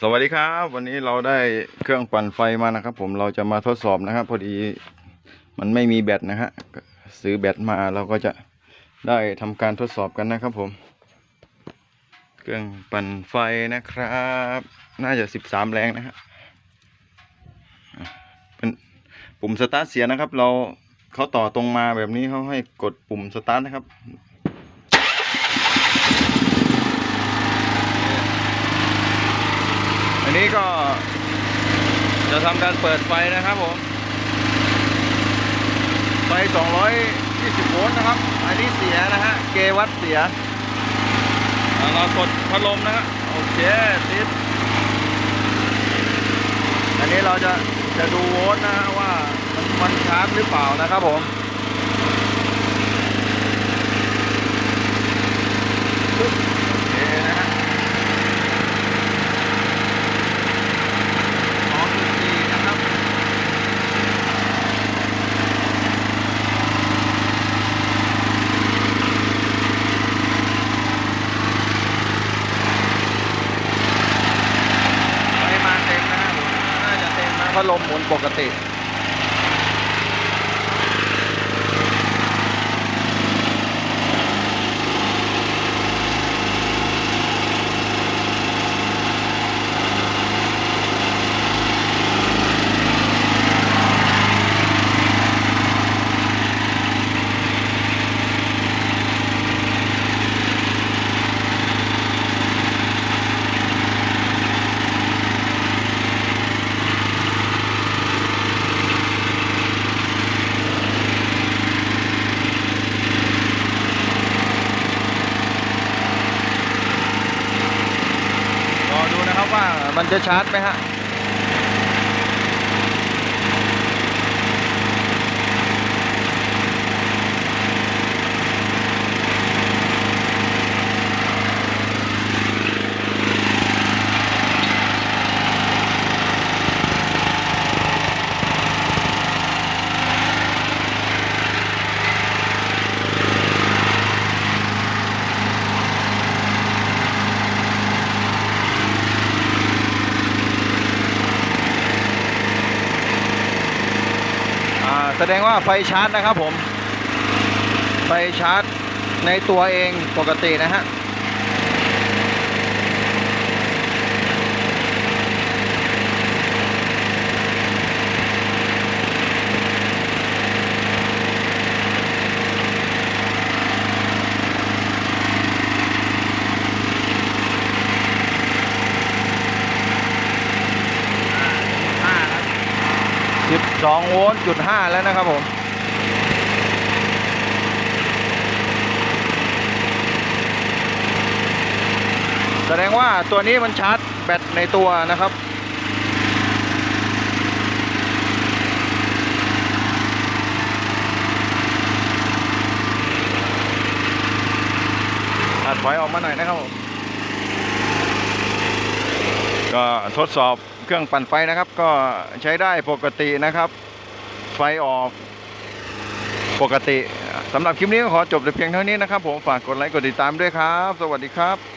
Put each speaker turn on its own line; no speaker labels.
สวัสดีครับ วันนี้เราได้เครื่องปั่นไฟมานะครับ ผมเราจะมาทดสอบนะครับ พอดีมันไม่มีแบตนะฮะซื้อแบตมาเราก็จะได้ทำการทดสอบกันนะครับ ผม เครื่องปั่นไฟนะครับ น่าจะสิบสามแรงนะฮะเป็นปุ่มสตาร์ทเสียนะครับ เราเขาต่อตรงมาแบบนี้เขาให้กดปุ่มสตาร์ทนะครับ นี้ก็จะทำการเปิดไฟนะครับผม ไฟ 220 โวลต์นะครับ อันนี้เสียนะฮะ เกวัดเสีย เรากดพัดลมนะฮะ โอเคติด อันนี้เราจะจะดูโวลต์นะฮะว่ามันมันชาร์จหรือเปล่านะครับผมโอเคนะฮะ สองจุดสี่นะครับ ปริมาณเต็มนะฮะผมน่าจะเต็มนะ พัดลมหมุนปกติ ว่ามันจะชาร์จไหมฮะ แสดงว่าไฟชาร์จนะครับผม ไฟชาร์จในตัวเองปกตินะฮะ 12โวลต์จุด5แล้วนะครับผมแสดงว่าตัวนี้มันชาร์จแบตในตัวนะครับ อัดถอยออกมาหน่อยนะครับผม ก็ทดสอบ เครื่องปั่นไฟนะครับ ก็ใช้ได้ปกตินะครับ ไฟออกปกติสำหรับคลิปนี้ก็ขอจบแต่เพียงเท่านี้นะครับ ผมฝากกดไลค์กดติดตามด้วยครับ สวัสดีครับ